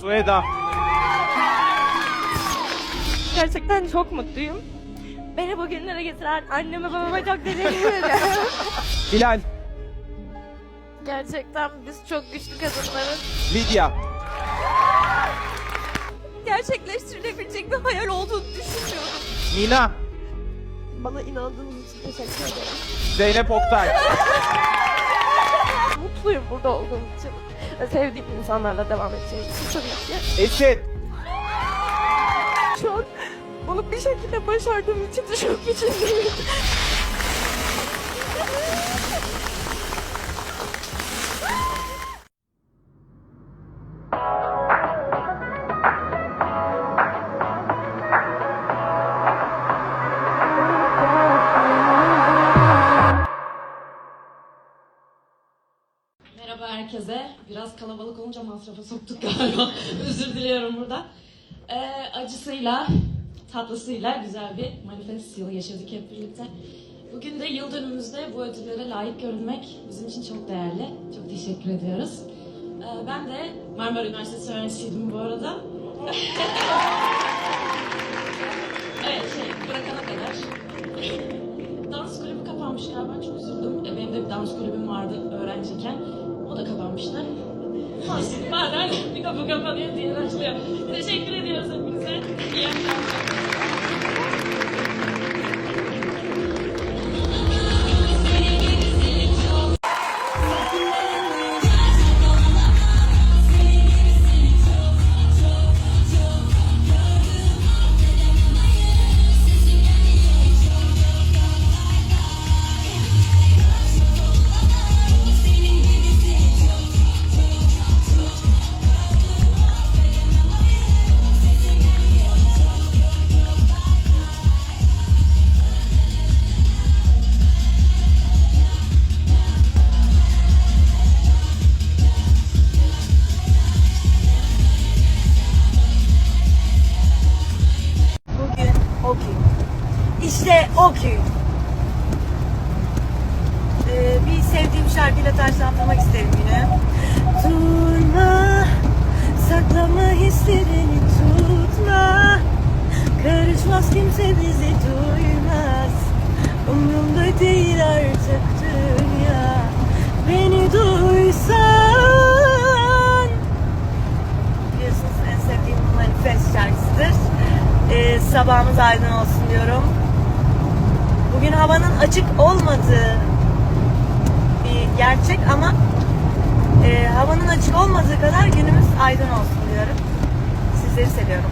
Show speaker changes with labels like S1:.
S1: Sueda.
S2: Gerçekten çok mutluyum. Beni bugünlere getiren anneme babama çok teşekkür ederim.
S1: Hilal.
S2: Gerçekten biz çok güçlü kadınlarız.
S1: Lidya.
S2: Gerçekleştirilebilecek bir hayal olduğunu düşünmüyorum.
S1: Mina.
S2: Bana inandığınız için teşekkür ederim.
S1: Zeynep Oktay.
S2: Mutluyum burada olduğum için. Ve sevdiğim insanlarla devam edeceğim için tabii ki.
S1: Esin.
S2: Şu an bunu bir şekilde başardığım için de çok içindeyim.
S3: Herkese. Biraz kalabalık olunca masrafa soktuk galiba. Özür diliyorum burada. Ee, acısıyla, tatlısıyla güzel bir manifest yılı yaşadık hep birlikte. Bugün de yıl dönümümüzde bu ödüllere layık görülmek bizim için çok değerli. Çok teşekkür ediyoruz. Ee, ben de Marmara Üniversitesi öğrencisiydim bu arada. evet şey, bırakana kadar. Dans kulübü kapanmış galiba çok üzüldüm. E, Benim de bir dans kulübüm vardı öğrenciyken. O da kapanmıştı. Olsun, Bazen bir kapı kapanıyor diğer açılıyor. Teşekkür ediyoruz
S4: İşte o gün. Ee, bir sevdiğim şarkıyla taşlandırmak isterim yine. Durma, saklama hislerini tutma. Karışmaz kimse bizi duymaz. Umrumda değil artık dünya. Beni duysan. Biliyorsunuz en sevdiğim manifest şarkısıdır. Ee, sabahımız aydın olsun diyorum. Bugün havanın açık olmadığı bir gerçek ama e, havanın açık olmadığı kadar günümüz aydın olsun diyorum. Sizleri seviyorum.